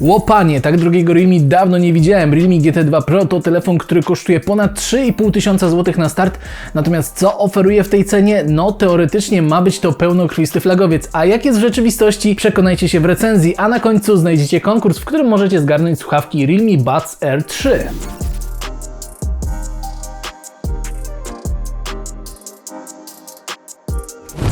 Łopanie, tak drogiego Realme dawno nie widziałem. Realme GT2 Pro to telefon, który kosztuje ponad 3,5 tysiąca złotych na start. Natomiast co oferuje w tej cenie? No teoretycznie ma być to pełnokrwisty flagowiec. A jak jest w rzeczywistości? Przekonajcie się w recenzji, a na końcu znajdziecie konkurs, w którym możecie zgarnąć słuchawki Realme Buds R3.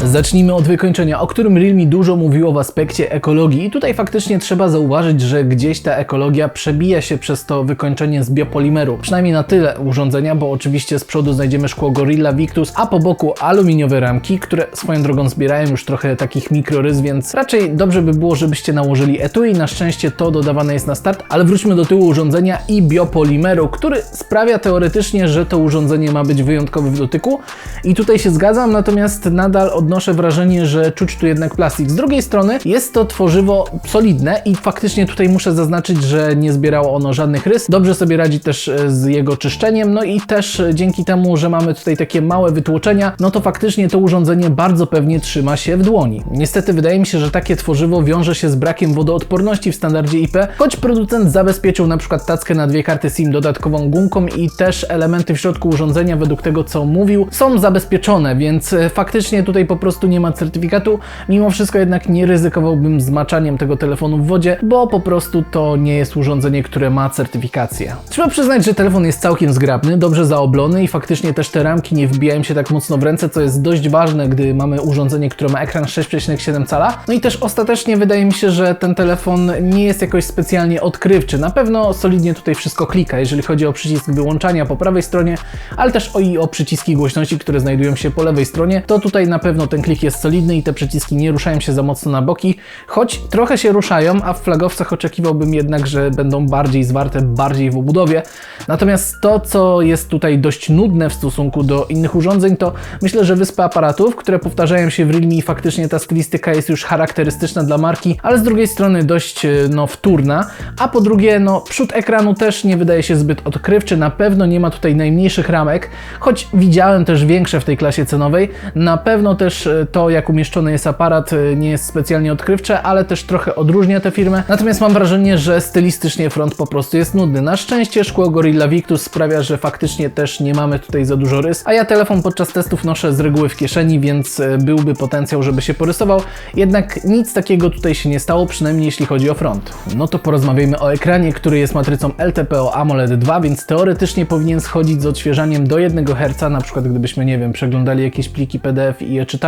Zacznijmy od wykończenia, o którym Realme dużo mówiło w aspekcie ekologii i tutaj faktycznie trzeba zauważyć, że gdzieś ta ekologia przebija się przez to wykończenie z biopolimeru. Przynajmniej na tyle urządzenia, bo oczywiście z przodu znajdziemy szkło Gorilla Victus, a po boku aluminiowe ramki, które swoją drogą zbierają już trochę takich mikrorys, więc raczej dobrze by było, żebyście nałożyli etui. Na szczęście to dodawane jest na start, ale wróćmy do tyłu urządzenia i biopolimeru, który sprawia teoretycznie, że to urządzenie ma być wyjątkowe w dotyku i tutaj się zgadzam, natomiast nadal odnoszę wrażenie, że czuć tu jednak plastik. Z drugiej strony jest to tworzywo solidne i faktycznie tutaj muszę zaznaczyć, że nie zbierało ono żadnych rys. Dobrze sobie radzi też e, z jego czyszczeniem, no i też e, dzięki temu, że mamy tutaj takie małe wytłoczenia, no to faktycznie to urządzenie bardzo pewnie trzyma się w dłoni. Niestety wydaje mi się, że takie tworzywo wiąże się z brakiem wodoodporności w standardzie IP, choć producent zabezpieczył na przykład tackę na dwie karty SIM dodatkową gumką i też elementy w środku urządzenia według tego co mówił są zabezpieczone, więc e, faktycznie tutaj po prostu nie ma certyfikatu. Mimo wszystko jednak nie ryzykowałbym zmaczaniem tego telefonu w wodzie, bo po prostu to nie jest urządzenie, które ma certyfikację. Trzeba przyznać, że telefon jest całkiem zgrabny, dobrze zaoblony i faktycznie też te ramki nie wbijają się tak mocno w ręce, co jest dość ważne, gdy mamy urządzenie, które ma ekran 6,7 cala. No i też ostatecznie wydaje mi się, że ten telefon nie jest jakoś specjalnie odkrywczy. Na pewno solidnie tutaj wszystko klika, jeżeli chodzi o przycisk wyłączania po prawej stronie, ale też o i o przyciski głośności, które znajdują się po lewej stronie, to tutaj na pewno ten klik jest solidny i te przyciski nie ruszają się za mocno na boki, choć trochę się ruszają, a w flagowcach oczekiwałbym jednak, że będą bardziej zwarte, bardziej w obudowie. Natomiast to, co jest tutaj dość nudne w stosunku do innych urządzeń, to myślę, że wyspy aparatów, które powtarzają się w Realme i faktycznie ta stylistyka jest już charakterystyczna dla marki, ale z drugiej strony dość e, no, wtórna, a po drugie, no, przód ekranu też nie wydaje się zbyt odkrywczy, na pewno nie ma tutaj najmniejszych ramek, choć widziałem też większe w tej klasie cenowej, na pewno też e, to, jak umieszczony jest aparat, y, nie jest specjalnie odkrywcze, ale też trochę odróżnia tę firmę. Natomiast mam wrażenie, że stylistycznie front po prostu jest nudny. Na szczęście szkło Gorilla Victus sprawia, że faktycznie też nie mamy tutaj za dużo rys, a ja telefon podczas testów noszę z reguły w kieszeni, więc y, byłby potencjał, żeby się porysował. Jednak nic takiego tutaj się nie stało, przynajmniej jeśli chodzi o front. No to porozmawiajmy o ekranie, który jest matrycą LTPO AMOLED 2, więc teoretycznie powinien schodzić z odświeżaniem do 1 Hz, na przykład gdybyśmy, nie wiem, przeglądali jakieś pliki PDF i je czytali.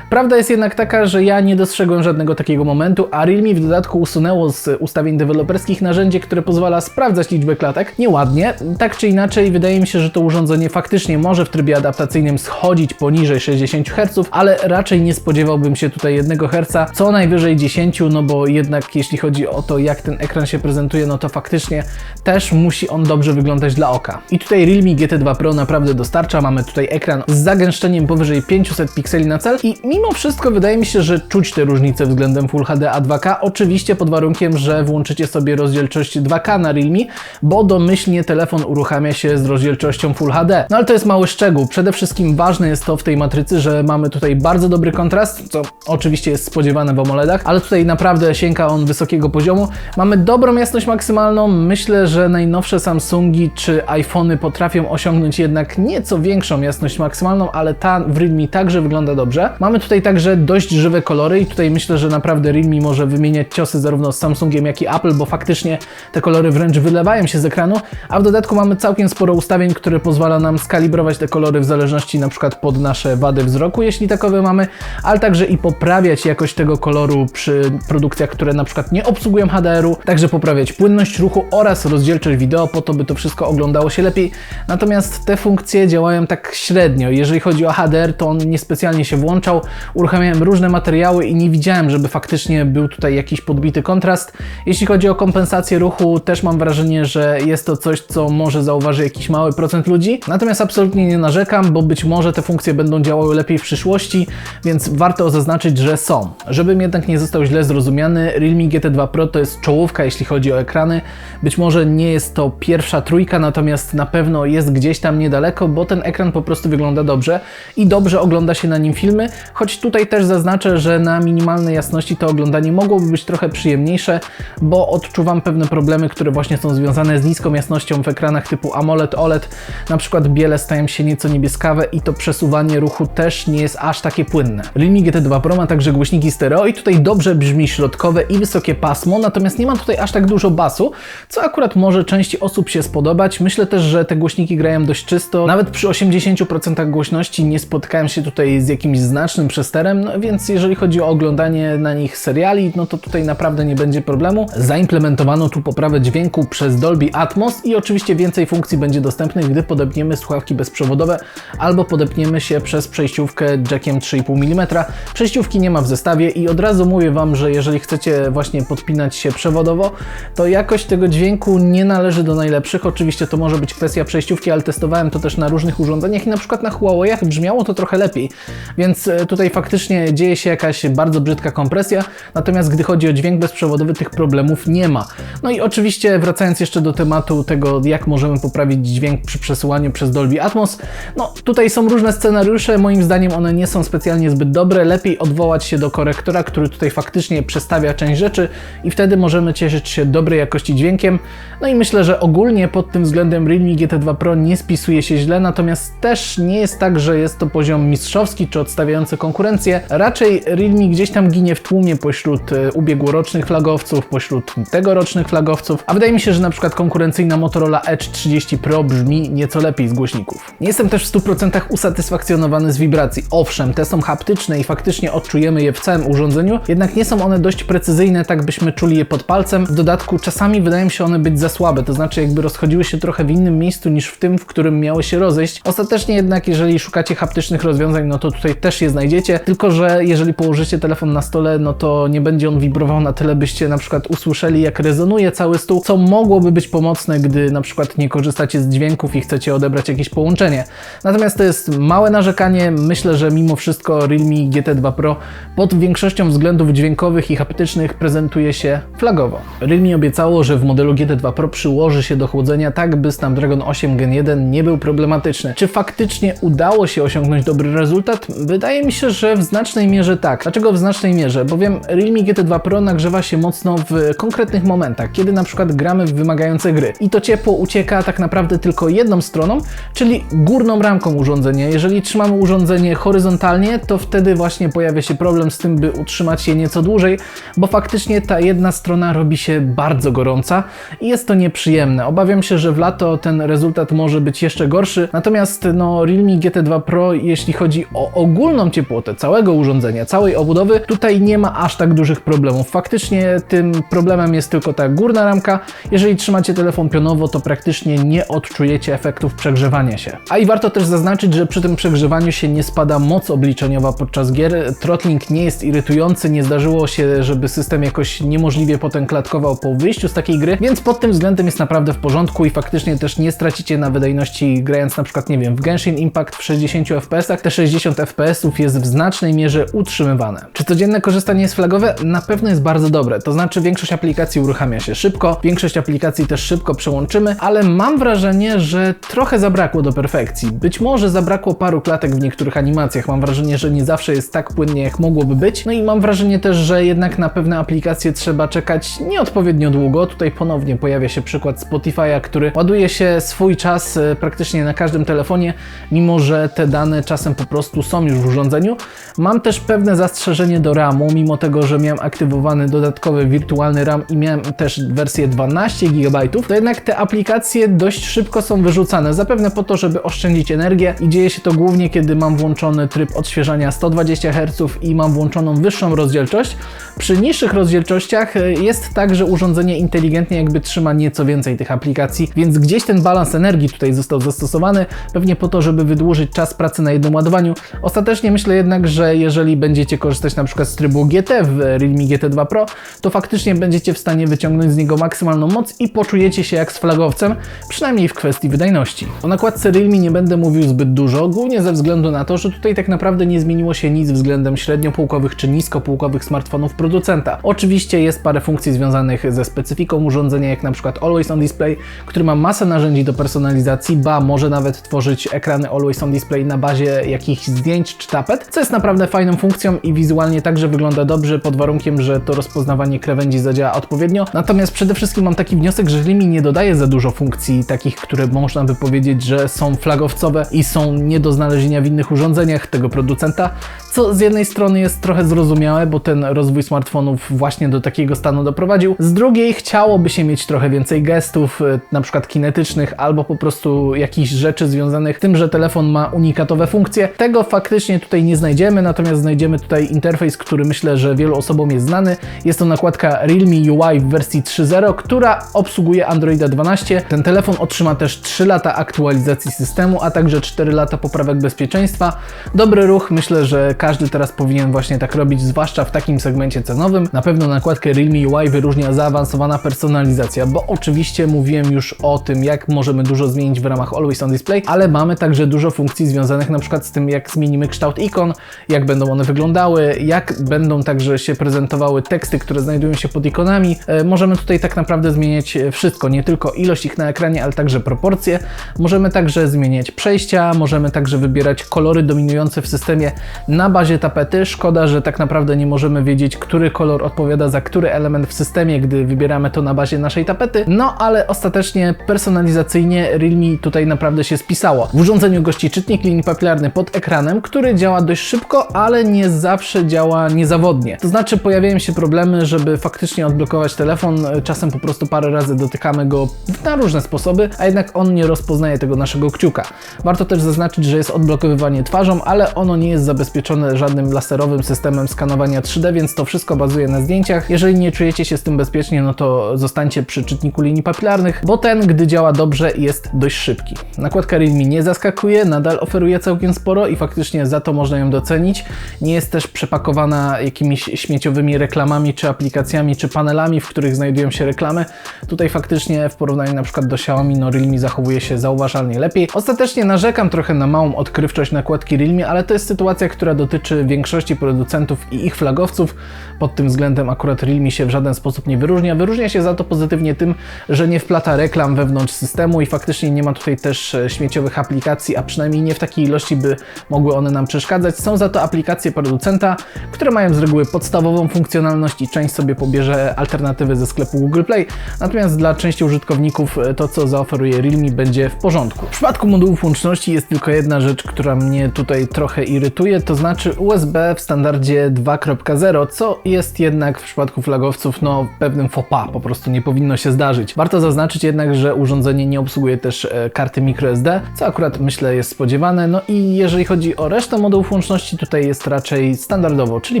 Prawda jest jednak taka, że ja nie dostrzegłem żadnego takiego momentu, a Realme w dodatku usunęło z ustawień deweloperskich narzędzie, które pozwala sprawdzać liczbę klatek. Nieładnie, tak czy inaczej wydaje mi się, że to urządzenie faktycznie może w trybie adaptacyjnym schodzić poniżej 60 Hz, ale raczej nie spodziewałbym się tutaj 1 Hz, co najwyżej 10, no bo jednak jeśli chodzi o to, jak ten ekran się prezentuje, no to faktycznie też musi on dobrze wyglądać dla oka. I tutaj Realme GT2 Pro naprawdę dostarcza, mamy tutaj ekran z zagęszczeniem powyżej 500 pikseli na cel i mimo wszystko wydaje mi się, że czuć te różnice względem Full HD a 2K, oczywiście pod warunkiem, że włączycie sobie rozdzielczość 2K na Realme, bo domyślnie telefon uruchamia się z rozdzielczością Full HD. No ale to jest mały szczegół. Przede wszystkim ważne jest to w tej matrycy, że mamy tutaj bardzo dobry kontrast, co oczywiście jest spodziewane w AMOLEDach, ale tutaj naprawdę sięga on wysokiego poziomu. Mamy dobrą jasność maksymalną. Myślę, że najnowsze Samsungi czy iPhony potrafią osiągnąć jednak nieco większą jasność maksymalną, ale ta w Realme także wygląda dobrze. Mamy tutaj także dość żywe kolory i tutaj myślę, że naprawdę Realme może wymieniać ciosy zarówno z Samsungiem, jak i Apple, bo faktycznie te kolory wręcz wylewają się z ekranu, a w dodatku mamy całkiem sporo ustawień, które pozwala nam skalibrować te kolory w zależności na przykład pod nasze wady wzroku, jeśli takowe mamy, ale także i poprawiać jakość tego koloru przy produkcjach, które na przykład nie obsługują HDR-u, także poprawiać płynność ruchu oraz rozdzielczość wideo po to, by to wszystko oglądało się lepiej. Natomiast te funkcje działają tak średnio. Jeżeli chodzi o HDR, to on niespecjalnie się włączał. Uruchamiałem różne materiały i nie widziałem, żeby faktycznie był tutaj jakiś podbity kontrast. Jeśli chodzi o kompensację ruchu, też mam wrażenie, że jest to coś, co może zauważy jakiś mały procent ludzi. Natomiast absolutnie nie narzekam, bo być może te funkcje będą działały lepiej w przyszłości, więc warto zaznaczyć, że są. Żebym jednak nie został źle zrozumiany, Realme GT2 Pro to jest czołówka, jeśli chodzi o ekrany. Być może nie jest to pierwsza trójka, natomiast na pewno jest gdzieś tam niedaleko, bo ten ekran po prostu wygląda dobrze i dobrze ogląda się na nim nim filmy, choć tutaj też zaznaczę, że na minimalnej jasności to oglądanie mogłoby być trochę przyjemniejsze, bo odczuwam pewne problemy, które właśnie są związane z niską jasnością w ekranach typu AMOLED, OLED. Na przykład biele stają się nieco niebieskawe i to przesuwanie ruchu też nie jest aż takie płynne. Realme GT2 Pro ma także głośniki stereo i tutaj dobrze brzmi środkowe i wysokie pasmo, natomiast nie ma tutaj aż tak dużo basu, co akurat może części osób się spodobać. Myślę też, że te głośniki grają dość czysto. Nawet przy 80% głośności nie spotkałem się tutaj z jakimś znacznym przesterem, no więc jeżeli chodzi o oglądanie na nich seriali, no to tutaj naprawdę nie będzie problemu. Zaimplementowano tu poprawę dźwięku przez Dolby Atmos i oczywiście więcej funkcji będzie dostępnych, gdy podepniemy słuchawki bezprzewodowe albo podepniemy się przez przejściówkę jackiem 3,5 mm. Przejściówki nie ma w zestawie i od razu mówię Wam, że jeżeli chcecie właśnie podpinać się przewodowo, to jakość tego dźwięku nie należy do najlepszych. Oczywiście to może być kwestia przejściówki, ale testowałem to też na różnych urządzeniach i na przykład na Huawei'ach brzmiało to trochę lepiej. Więc e, tutaj faktycznie dzieje się jakaś bardzo brzydka kompresja, natomiast gdy chodzi o dźwięk bezprzewodowy, tych problemów nie ma. No i oczywiście wracając jeszcze do tematu tego, jak możemy poprawić dźwięk przy przesyłaniu przez Dolby Atmos, no tutaj są różne scenariusze, moim zdaniem one nie są specjalnie zbyt dobre, lepiej odwołać się do korektora, który tutaj faktycznie przestawia część rzeczy i wtedy możemy cieszyć się dobrej jakości dźwiękiem. No i myślę, że ogólnie pod tym względem Realme GT2 Pro nie spisuje się źle, natomiast też nie jest tak, że jest to poziom mistrzowski czy odstawiający konkurencję. Raczej Realme gdzieś tam ginie w tłumie pośród e, ubiegłorocznych flagowców, pośród tegorocznych flagowców, a wydaje mi się, że na przykład konkurencyjna Motorola Edge 30 Pro brzmi nieco lepiej z głośników. Nie jestem też w 100% usatysfakcjonowany z wibracji. Owszem, te są haptyczne i faktycznie odczujemy je w całym urządzeniu, jednak nie są one dość precyzyjne, tak byśmy czuli je pod palcem. W dodatku czasami wydają się one być za słabe, to znaczy jakby rozchodziły się trochę w innym miejscu niż w tym, w którym miały się rozejść. Ostatecznie jednak, jeżeli szukacie haptycznych rozwiązań, no to tutaj też je znajdziecie, tylko że jeżeli położycie telefon na stole, no to nie będzie on wibrował na tyle, byście na przykład usłyszeli, jak rezonuje cały stół, co mogłoby być pomocne, gdy na przykład nie korzystacie z dźwięków i chcecie odebrać jakieś połączenie. Natomiast to jest małe narzekanie. Myślę, że mimo wszystko Realme GT2 Pro pod większością względów dźwiękowych i haptycznych prezentuje się flagowo. Realme obiecało, że w modelu GT2 Pro przyłoży się do chłodzenia tak, by Snapdragon 8 Gen 1 nie był problematyczny. Czy faktycznie udało się osiągnąć dobry rezultat? Wydaje mi się, że w znacznej mierze tak. Dlaczego w znacznej mierze? Bowiem Realme GT2 Pro nagrzewa się mocno w konkretnych momentach, kiedy na przykład gramy w wymagające gry. I to ciepło ucieka tak naprawdę tylko jedną stroną, czyli górną ramką urządzenia. Jeżeli trzymamy urządzenie horyzontalnie, to wtedy właśnie pojawia się problem z tym, by utrzymać je nieco dłużej, bo faktycznie ta jedna strona robi się bardzo gorąca i jest to nieprzyjemne. Obawiam się, że w lato ten rezultat może być jeszcze gorszy. Natomiast no, Realme GT2 Pro, jeśli chodzi o ogólną ciepłotę całego urządzenia, całej obudowy, tutaj nie ma aż tak dużych problemów. Faktycznie tym problemem jest tylko ta górna ramka. Jeżeli trzymacie telefon pionowo, to praktycznie nie odczujecie efektów przegrzewania się. A i warto też zaznaczyć, że przy tym przegrzewaniu się nie spada moc obliczeniowa podczas gier. Throttling nie jest irytujący, nie zdarzyło się, żeby system jakoś niemożliwie potem klatkował po wyjściu z takiej gry, więc pod tym względem jest naprawdę w porządku i faktycznie też nie stracicie na wydajności grając na przykład, nie wiem, w Genshin Impact w 60 fps, te 60 fps jest w znacznej mierze utrzymywane. Czy codzienne korzystanie jest flagowe? Na pewno jest bardzo dobre, to znaczy większość aplikacji uruchamia się szybko, większość aplikacji też szybko przełączymy, ale mam wrażenie, że trochę zabrakło do perfekcji. Być może zabrakło paru klatek w niektórych animacjach, mam wrażenie, że nie zawsze jest tak płynnie jak mogłoby być, no i mam wrażenie też, że jednak na pewne aplikacje trzeba czekać nieodpowiednio długo. Tutaj ponownie pojawia się przykład Spotify'a, który ładuje się swój czas e, praktycznie na każdym telefonie, mimo że te dane czasem po prostu są już w urządzeniu. Mam też pewne zastrzeżenie do RAMu, mimo tego, że miałem aktywowany dodatkowy wirtualny RAM i miałem też wersję 12 GB, to jednak te aplikacje dość szybko są wyrzucane, zapewne po to, żeby oszczędzić energię i dzieje się to głównie, kiedy mam włączony tryb odświeżania 120 Hz i mam włączoną wyższą rozdzielczość. Przy niższych rozdzielczościach e, jest tak, że urządzenie inteligentnie jakby trzyma nieco więcej tych aplikacji, więc gdzieś ten balans energii tutaj został zastosowany, pewnie po to, żeby wydłużyć czas pracy na jednym ładowaniu. Ostatecznie myślę jednak, że jeżeli będziecie korzystać na przykład z trybu GT w Realme GT2 Pro, to faktycznie będziecie w stanie wyciągnąć z niego maksymalną moc i poczujecie się jak z flagowcem, przynajmniej w kwestii wydajności. O nakładce Realme nie będę mówił zbyt dużo, głównie ze względu na to, że tutaj tak naprawdę nie zmieniło się nic względem średniopółkowych czy niskopółkowych smartfonów producenta. Oczywiście jest parę funkcji związanych ze specyfiką urządzenia, jak na przykład Always on Display, który ma masę narzędzi do personalizacji, ba może nawet tworzyć ekrany Always on Display na bazie jakichś zdjęć czy tapet, co jest naprawdę fajną funkcją i wizualnie także wygląda dobrze pod warunkiem, że to rozpoznawanie krawędzi zadziała odpowiednio. Natomiast przede wszystkim mam taki wniosek, że Realme nie dodaje za dużo funkcji takich, które można by powiedzieć, że są flagowcowe i są nie do znalezienia w innych urządzeniach tego producenta, co z jednej strony jest trochę zrozumiałe, bo ten rozwój smartfonów właśnie do takiego stanu doprowadził. Z drugiej chciałoby się mieć trochę więcej gestów, y, na przykład kinetycznych, albo po prostu jakichś rzeczy związanych z tym, że telefon ma unikatowe funkcje. Tego faktycznie tutaj nie znajdziemy, natomiast znajdziemy tutaj interfejs, który myślę, że wielu osobom jest znany. Jest to nakładka Realme UI w wersji 3.0, która obsługuje Androida 12. Ten telefon otrzyma też 3 lata aktualizacji systemu, a także 4 lata poprawek bezpieczeństwa. Dobry ruch, myślę, że każdy teraz powinien właśnie tak robić, zwłaszcza w takim segmencie cenowym. Na pewno nakładkę Realme UI wyróżnia zaawansowana personalizacja, bo oczywiście mówiłem już o tym, jak możemy dużo zmienić w ramach Always on Display, ale mamy także dużo funkcji związanych na przykład z tym, jak zmienimy kształt ikon, jak będą one wyglądały, jak będą także się prezentowały teksty, które znajdują się pod ikonami. E, możemy tutaj tak naprawdę zmieniać wszystko, nie tylko ilość ich na ekranie, ale także proporcje. Możemy także zmieniać przejścia, możemy także wybierać kolory dominujące w systemie na bazie tapety. Szkoda, że tak naprawdę nie możemy wiedzieć, który kolor odpowiada za który element w systemie, gdy wybieramy to na bazie naszej tapety. No ale ostatecznie personalizacyjnie Realme tutaj naprawdę się spisało. W urządzeniu gości czytnik linii papilarny pod ekranem, który działa dość szybko, ale nie zawsze działa niezawodnie. To znaczy pojawiają się problemy, żeby faktycznie odblokować telefon. Czasem po prostu parę razy dotykamy go na różne sposoby, a jednak on nie rozpoznaje tego naszego kciuka. Warto też zaznaczyć, że jest odblokowywanie twarzą, ale ono nie jest zabezpieczone żadnym laserowym systemem skanowania 3D, więc to wszystko bazuje na zdjęciach. Jeżeli nie czujecie się z tym bezpiecznie, no to zostańcie przy czytniku linii papilarnych, bo ten, gdy działa dobrze, jest dość szybki. Nakładka Realme nie zaskakuje, nadal oferuje całkiem sporo i faktycznie za to można ją docenić. Nie jest też przepakowana jakimiś śmieciowymi reklamami, czy aplikacjami, czy panelami, w których znajdują się reklamy. Tutaj faktycznie w porównaniu na przykład do Xiaomi, no Realme zachowuje się zauważalnie lepiej. Ostatecznie narzekam trochę na małą odkrywczość nakładki Realme, ale to jest sytuacja, która dotyczy większości producentów i ich flagowców. Pod tym względem akurat Realme się w żaden sposób nie wyróżnia. Wyróżnia się za to pozytywnie tym, że nie wplata reklam wewnątrz systemu i faktycznie nie ma tutaj też e, śmieciowych aplikacji, a przynajmniej nie w takiej ilości, by mogły one nam przeszkadzać. Są za to aplikacje producenta, które mają z reguły podstawową funkcjonalność i część sobie pobierze alternatywy ze sklepu Google Play. Natomiast dla części użytkowników e, to, co zaoferuje Realme, będzie w porządku. W przypadku modułów łączności jest tylko jedna rzecz, która mnie tutaj trochę irytuje, to znaczy USB w standardzie 2.0, co jest jednak w przypadku flagowców no pewnym faux pas, po prostu nie powinno się zdarzyć. Warto zaznaczyć jednak, że urządzenie nie obsługuje też e, karty microSD, co akurat myślę jest spodziewane. No i jeżeli chodzi o resztę modułów łączności, tutaj jest raczej standardowo, czyli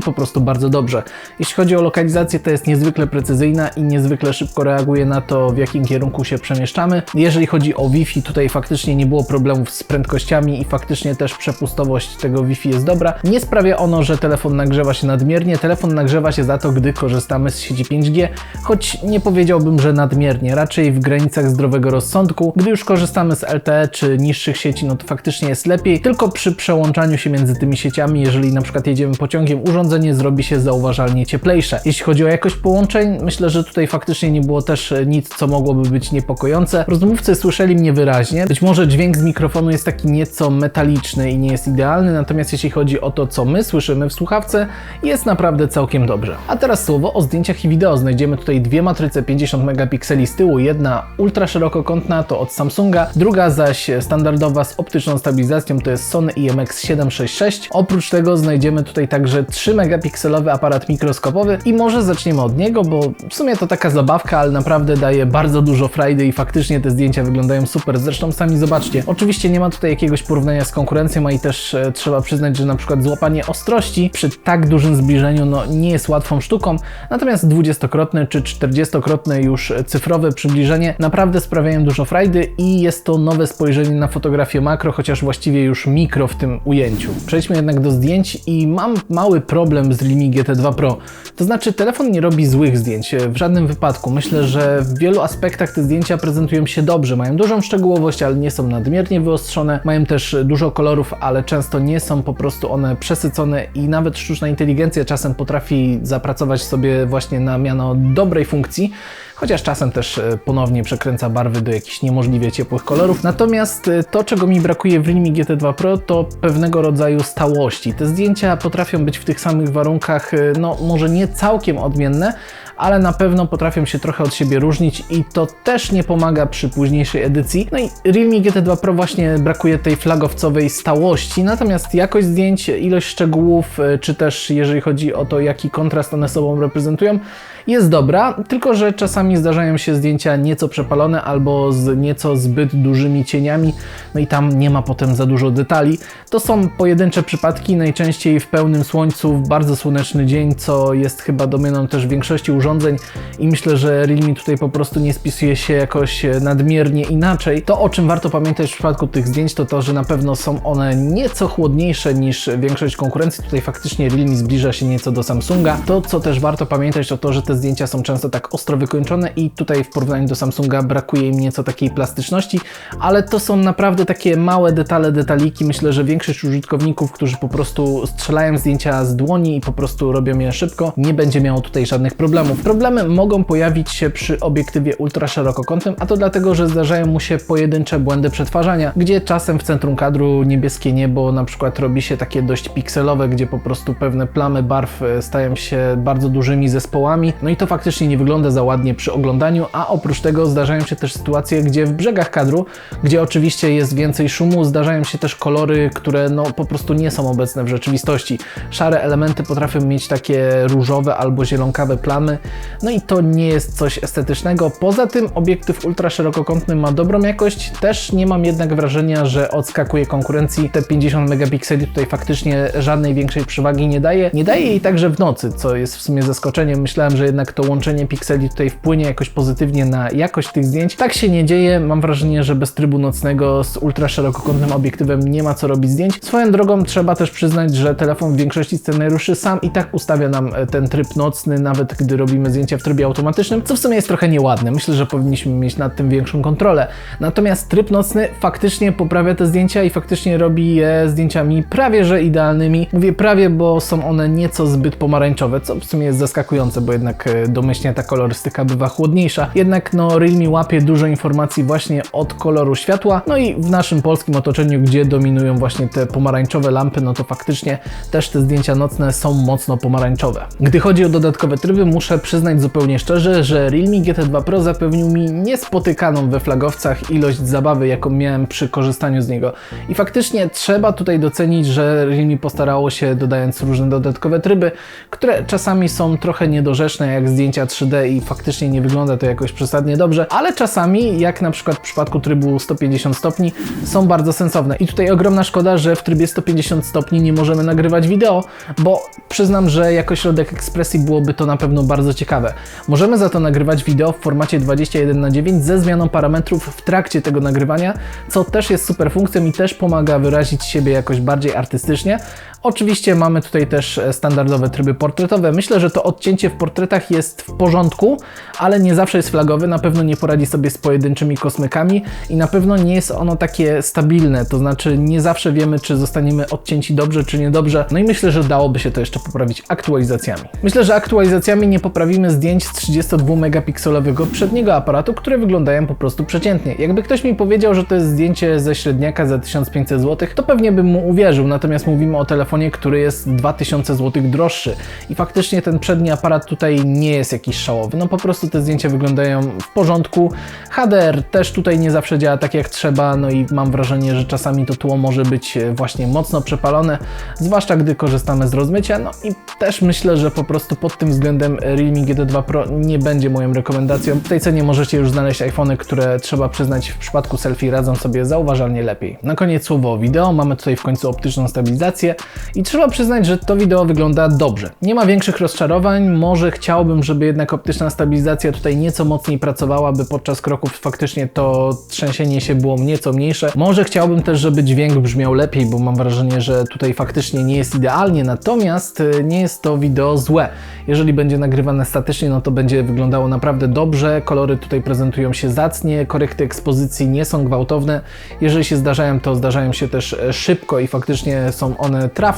po prostu bardzo dobrze. Jeśli chodzi o lokalizację, to jest niezwykle precyzyjna i niezwykle szybko reaguje na to, w jakim kierunku się przemieszczamy. Jeżeli chodzi o Wi-Fi, tutaj faktycznie nie było problemów z prędkościami i faktycznie też przepustowość tego Wi-Fi jest dobra. Nie sprawia ono, że telefon nagrzewa się nadmiernie. Telefon nagrzewa się za to, gdy korzystamy z sieci 5G, choć nie powiedziałbym, że nadmiernie, raczej w granicach zdrowego rozsądku. Gdy już korzystamy z LTE czy niższych sieci, no to faktycznie jest lepiej, tylko przy przełączaniu się między tymi sieciami, jeżeli na przykład jedziemy pociągiem, urządzenie zrobi się zauważalnie cieplejsze. Jeśli chodzi o jakość połączeń, myślę, że tutaj faktycznie nie było też nic, co mogłoby być niepokojące. Rozmówcy słyszeli mnie wyraźnie. Być może dźwięk z mikrofonu jest taki nieco metaliczny i nie jest idealny, natomiast jeśli chodzi o to, co my słyszymy w słuchawce, jest naprawdę całkiem dobrze. A teraz słowo o zdjęciach i wideo. Znajdziemy tutaj dwie matryce 50 megapikseli z tyłu, jedna ultra szerokokątna to od Samsunga, druga zaś standardowa z optyczną stabilizacją to jest Sony IMX766. Oprócz tego znajdziemy tutaj także 3 megapikselowy aparat mikroskopowy i może zaczniemy od niego, bo w sumie to taka zabawka, ale naprawdę daje bardzo dużo frajdy i faktycznie te zdjęcia wyglądają super. Zresztą sami zobaczcie. Oczywiście nie ma tutaj jakiegoś porównania z konkurencją, a i też e, trzeba przyznać, że na przykład przykład złapanie ostrości przy tak dużym zbliżeniu no, nie jest łatwą sztuką, natomiast dwudziestokrotne czy czterdziestokrotne już cyfrowe przybliżenie naprawdę sprawiają dużo frajdy i jest to nowe spojrzenie na fotografię makro, chociaż właściwie już mikro w tym ujęciu. Przejdźmy jednak do zdjęć i mam mały problem z Realme GT2 Pro. To znaczy telefon nie robi złych zdjęć w żadnym wypadku. Myślę, że w wielu aspektach te zdjęcia prezentują się dobrze, mają dużą szczegółowość, ale nie są nadmiernie wyostrzone, mają też dużo kolorów, ale często nie są po prostu one przesycone i nawet sztuczna inteligencja czasem potrafi zapracować sobie właśnie na miano dobrej funkcji chociaż czasem też e, ponownie przekręca barwy do jakichś niemożliwie ciepłych kolorów. Natomiast e, to, czego mi brakuje w Realme GT2 Pro, to pewnego rodzaju stałości. Te zdjęcia potrafią być w tych samych warunkach, e, no może nie całkiem odmienne, ale na pewno potrafią się trochę od siebie różnić i to też nie pomaga przy późniejszej edycji. No i Realme GT2 Pro właśnie brakuje tej flagowcowej stałości, natomiast jakość zdjęć, ilość szczegółów, czy też jeżeli chodzi o to, jaki kontrast one sobą reprezentują, jest dobra, tylko że czasami zdarzają się zdjęcia nieco przepalone albo z nieco zbyt dużymi cieniami, no i tam nie ma potem za dużo detali. To są pojedyncze przypadki, najczęściej w pełnym słońcu, w bardzo słoneczny dzień, co jest chyba domeną też większości urządzeń i myślę, że Realme tutaj po prostu nie spisuje się jakoś nadmiernie inaczej. To, o czym warto pamiętać w przypadku tych zdjęć, to to, że na pewno są one nieco chłodniejsze niż większość konkurencji. Tutaj faktycznie Realme zbliża się nieco do Samsunga. To, co też warto pamiętać, to to, że te zdjęcia są często tak ostro wykończone i tutaj w porównaniu do Samsunga brakuje im nieco takiej plastyczności, ale to są naprawdę takie małe detale, detaliki. Myślę, że większość użytkowników, którzy po prostu strzelają zdjęcia z dłoni i po prostu robią je szybko, nie będzie miało tutaj żadnych problemów. Problemy mogą pojawić się przy obiektywie ultra szerokokątnym, a to dlatego, że zdarzają mu się pojedyncze błędy przetwarzania, gdzie czasem w centrum kadru niebieskie niebo na przykład robi się takie dość pikselowe, gdzie po prostu pewne plamy barw e, stają się bardzo dużymi zespołami. No i to faktycznie nie wygląda za ładnie przy oglądaniu, a oprócz tego zdarzają się też sytuacje, gdzie w brzegach kadru, gdzie oczywiście jest więcej szumu, zdarzają się też kolory, które no po prostu nie są obecne w rzeczywistości. Szare elementy potrafią mieć takie różowe albo zielonkawe plamy, no i to nie jest coś estetycznego. Poza tym obiektyw ultra szerokokątny ma dobrą jakość, też nie mam jednak wrażenia, że odskakuje konkurencji. Te 50 megapikseli tutaj faktycznie żadnej większej przewagi nie daje. Nie daje jej także w nocy, co jest w sumie zaskoczeniem. Myślałem, że jednak to łączenie pikseli tutaj wpłynie jakoś pozytywnie na jakość tych zdjęć. Tak się nie dzieje. Mam wrażenie, że bez trybu nocnego z ultra szerokokątnym obiektywem nie ma co robić zdjęć. Swoją drogą trzeba też przyznać, że telefon w większości scenariuszy sam i tak ustawia nam e, ten tryb nocny, nawet gdy robimy zdjęcia w trybie automatycznym, co w sumie jest trochę nieładne. Myślę, że powinniśmy mieć nad tym większą kontrolę. Natomiast tryb nocny faktycznie poprawia te zdjęcia i faktycznie robi je zdjęciami prawie że idealnymi. Mówię prawie, bo są one nieco zbyt pomarańczowe, co w sumie jest zaskakujące, bo jednak e, domyślnie ta kolorystyka bywa chłodniejsza. Jednak no Realme łapie dużo informacji właśnie od koloru światła. No i w naszym polskim otoczeniu, gdzie dominują właśnie te pomarańczowe lampy, no to faktycznie też te zdjęcia nocne są mocno pomarańczowe. Gdy chodzi o dodatkowe tryby, muszę przyznać zupełnie szczerze, że Realme GT2 Pro zapewnił mi niespotykaną we flagowcach ilość zabawy, jaką miałem przy korzystaniu z niego. I faktycznie trzeba tutaj docenić, że Realme postarało się dodając różne dodatkowe tryby, które czasami są trochę niedorzeczne, jak zdjęcia 3D i faktycznie nie wygląda to jakoś przesadnie dobrze, ale czasami, jak na przykład w przypadku trybu 150 stopni, są bardzo sensowne. I tutaj ogromna szkoda, że w trybie 150 stopni nie możemy nagrywać wideo, bo przyznam, że jako środek ekspresji byłoby to na pewno bardzo ciekawe. Możemy za to nagrywać wideo w formacie 21 na 9 ze zmianą parametrów w trakcie tego nagrywania, co też jest super funkcją i też pomaga wyrazić siebie jakoś bardziej artystycznie. Oczywiście mamy tutaj też e, standardowe tryby portretowe. Myślę, że to odcięcie w portretach jest w porządku, ale nie zawsze jest flagowe. Na pewno nie poradzi sobie z pojedynczymi kosmykami i na pewno nie jest ono takie stabilne. To znaczy, nie zawsze wiemy, czy zostaniemy odcięci dobrze, czy niedobrze. No i myślę, że dałoby się to jeszcze poprawić aktualizacjami. Myślę, że aktualizacjami nie poprawimy zdjęć z 32 megapikselowego przedniego aparatu, które wyglądają po prostu przeciętnie. Jakby ktoś mi powiedział, że to jest zdjęcie ze średniaka za 1500 zł, to pewnie bym mu uwierzył. Natomiast mówimy o telefonie telefonie, który jest 2000 zł droższy. I faktycznie ten przedni aparat tutaj nie jest jakiś szałowy. No po prostu te zdjęcia wyglądają w porządku. HDR też tutaj nie zawsze działa tak jak trzeba, no i mam wrażenie, że czasami to tło może być właśnie mocno przepalone, zwłaszcza gdy korzystamy z rozmycia. No i też myślę, że po prostu pod tym względem Realme GT2 Pro nie będzie moją rekomendacją. W tej cenie możecie już znaleźć iPhony, które trzeba przyznać w przypadku selfie radzą sobie zauważalnie lepiej. Na koniec słowo o wideo. Mamy tutaj w końcu optyczną stabilizację. I trzeba przyznać, że to wideo wygląda dobrze. Nie ma większych rozczarowań, może chciałbym, żeby jednak optyczna stabilizacja tutaj nieco mocniej pracowała, by podczas kroków faktycznie to trzęsienie się było nieco mniejsze. Może chciałbym też, żeby dźwięk brzmiał lepiej, bo mam wrażenie, że tutaj faktycznie nie jest idealnie, natomiast y, nie jest to wideo złe. Jeżeli będzie nagrywane statycznie, no to będzie wyglądało naprawdę dobrze, kolory tutaj prezentują się zacnie, korekty ekspozycji nie są gwałtowne. Jeżeli się zdarzają, to zdarzają się też e, szybko i faktycznie są one trafne.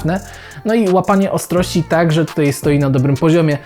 No i łapanie ostrości także tutaj stoi na dobrym poziomie.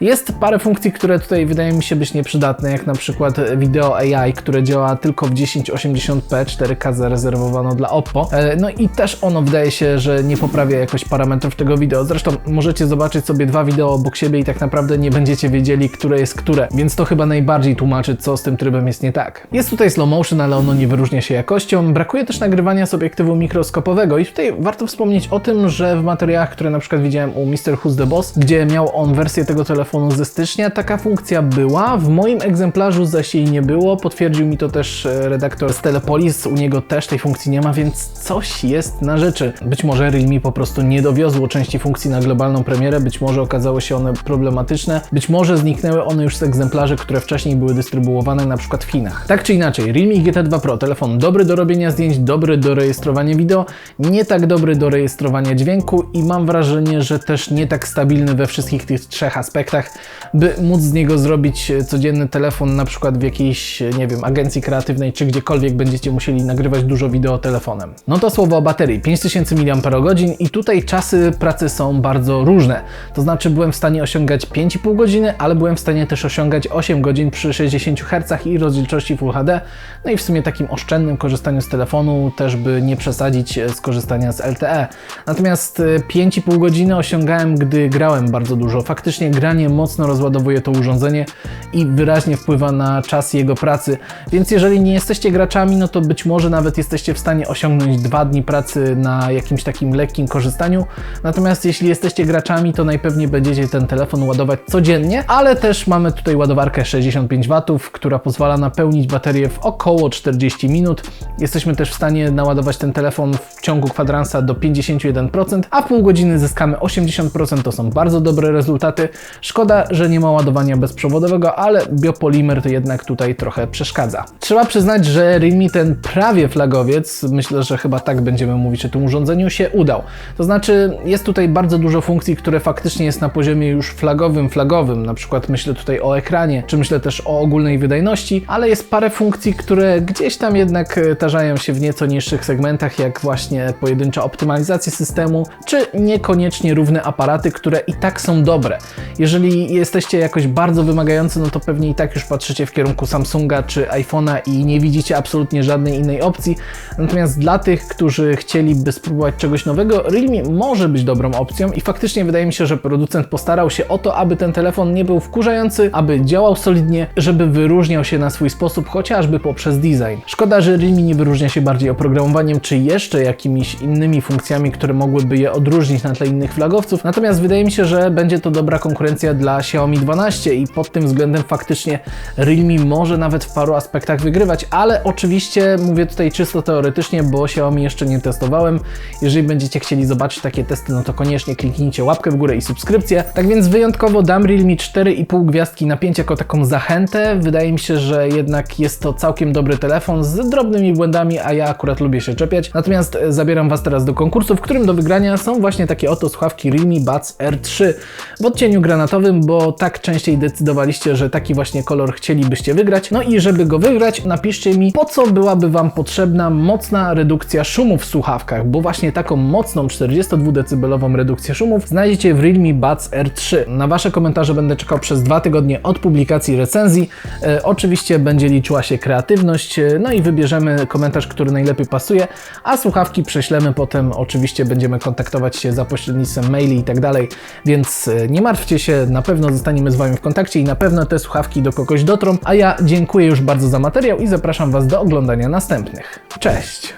Jest parę funkcji, które tutaj wydają mi się być nieprzydatne, jak na przykład wideo AI, które działa tylko w 1080p, 4K zarezerwowano dla Oppo. E, No i też ono wydaje się, że nie poprawia jakoś parametrów tego wideo. Zresztą możecie zobaczyć sobie dwa wideo obok siebie i tak naprawdę nie będziecie wiedzieli, które jest które, więc to chyba najbardziej tłumaczy, co z tym trybem jest nie tak. Jest tutaj slow motion, ale ono nie wyróżnia się jakością. Brakuje też nagrywania z obiektywu mikroskopowego i tutaj warto wspomnieć o tym, że w materiałach, które na przykład widziałem u Mr. Who's the Boss, gdzie miał on wersję tego telefonu ze stycznia, taka funkcja była. W moim egzemplarzu zaś jej nie było. Potwierdził mi to też e, redaktor z Telepolis. U niego też tej funkcji nie ma, więc coś jest na rzeczy. Być może Realme po prostu nie dowiozło części funkcji na globalną premierę, być może okazały się one problematyczne, być może zniknęły one już z egzemplarzy, które wcześniej były dystrybuowane na przykład w Chinach. Tak czy inaczej, Realme GT2 Pro, telefon dobry do robienia zdjęć, dobry do rejestrowania wideo, nie tak dobry do rejestrowania dźwięku i mam wrażenie, że też nie tak stabilny we wszystkich tych trzech aspektach, by móc z niego zrobić codzienny telefon, na przykład w jakiejś, nie wiem, agencji kreatywnej, czy gdziekolwiek będziecie musieli nagrywać dużo wideo telefonem. No to słowo o baterii, 5000 mAh i tutaj czasy pracy są bardzo różne. To znaczy byłem w stanie osiągać 5,5 godziny, ale byłem w stanie też osiągać 8 godzin przy 60 Hz i rozdzielczości Full HD. No i w sumie takim oszczędnym korzystaniu z telefonu też by nie przesadzić z korzystania z LTE. Natomiast e, 5,5 godziny osiągałem, gdy grałem bardzo dużo. Faktycznie granie mocno rozładowuje to urządzenie i wyraźnie wpływa na czas jego pracy. Więc jeżeli nie jesteście graczami, no to być może nawet jesteście w stanie osiągnąć 2 dni pracy na jakimś takim lekkim korzystaniu. Natomiast jeśli jesteście graczami, to najpewniej będziecie ten telefon ładować codziennie, ale też mamy tutaj ładowarkę 65 W, która pozwala napełnić baterię w około 40 minut. Jesteśmy też w stanie naładować ten telefon w ciągu kwadransa do 51%, a w pół godziny zyskamy 80%. To są bardzo dobre rezultaty. Szkoda, że nie ma ładowania bezprzewodowego, ale biopolimer to jednak tutaj trochę przeszkadza. Trzeba przyznać, że Realme ten prawie flagowiec, myślę, że chyba tak będziemy mówić o tym urządzeniu, się udał. To znaczy jest tutaj bardzo dużo funkcji, które faktycznie jest na poziomie już flagowym, flagowym. Na przykład myślę tutaj o ekranie, czy myślę też o ogólnej wydajności, ale jest parę funkcji, które gdzieś tam jednak e, tarzają się w nieco niższych segmentach, jak właśnie pojedyncza optymalizacja systemu, czy niekoniecznie równe aparaty, które i tak są dobre. Jeżeli jesteście jakoś bardzo wymagający, no to pewnie i tak już patrzycie w kierunku Samsunga czy iPhone'a i nie widzicie absolutnie żadnej innej opcji. Natomiast dla tych, którzy chcieliby spróbować czegoś nowego, Realme może być dobrą opcją i faktycznie wydaje mi się, że producent postarał się o to, aby ten telefon nie był wkurzający, aby działał solidnie, żeby wyróżniał się na swój sposób, chociażby poprzez design. Szkoda, że Realme nie wyróżnia się bardziej oprogramowaniem, czy jeszcze jakimiś innymi funkcjami, które mogłyby je odróżnić na tle innych flagowców. Natomiast wydaje mi się, że będzie to dobra konkurencja dla Xiaomi 12 i pod tym względem faktycznie Realme może nawet w paru aspektach wygrywać, ale oczywiście mówię tutaj czysto teoretycznie, bo Xiaomi jeszcze nie testowałem. Jeżeli będziecie chcieli zobaczyć takie testy, no to koniecznie kliknijcie łapkę w górę i subskrypcję. Tak więc wyjątkowo dam Realme 4,5 gwiazdki na 5 jako taką zachętę. Wydaje mi się, że jednak jest to całkiem dobry telefon z drobnymi błędami, a ja akurat lubię się czepiać. Natomiast zabieram Was teraz do konkursu, w którym do wygrania są właśnie takie oto słuchawki Realme Buds R3 w odcieniu granatowym, bo tak częściej decydowaliście, że taki właśnie kolor chcielibyście wygrać. No i żeby go wygrać, napiszcie mi, po co byłaby Wam potrzebna mocna redukcja szumu w słuchawkach, bo właśnie taką mocną 42 dB redukcję szumów znajdziecie w Realme Buds R3. Na Wasze komentarze będę czekał przez dwa tygodnie od publikacji recenzji. E, oczywiście będzie liczyła się kreatywność, e, no i wybierzemy komentarz, który najlepiej pasuje, a słuchawki prześlemy potem. Oczywiście będziemy kontaktować się za pośrednictwem maili i tak dalej, więc e, nie martwcie się, na pewno zostaniemy z Wami w kontakcie i na pewno te słuchawki do kogoś dotrą. A ja dziękuję już bardzo za materiał i zapraszam Was do oglądania następnych. Cześć!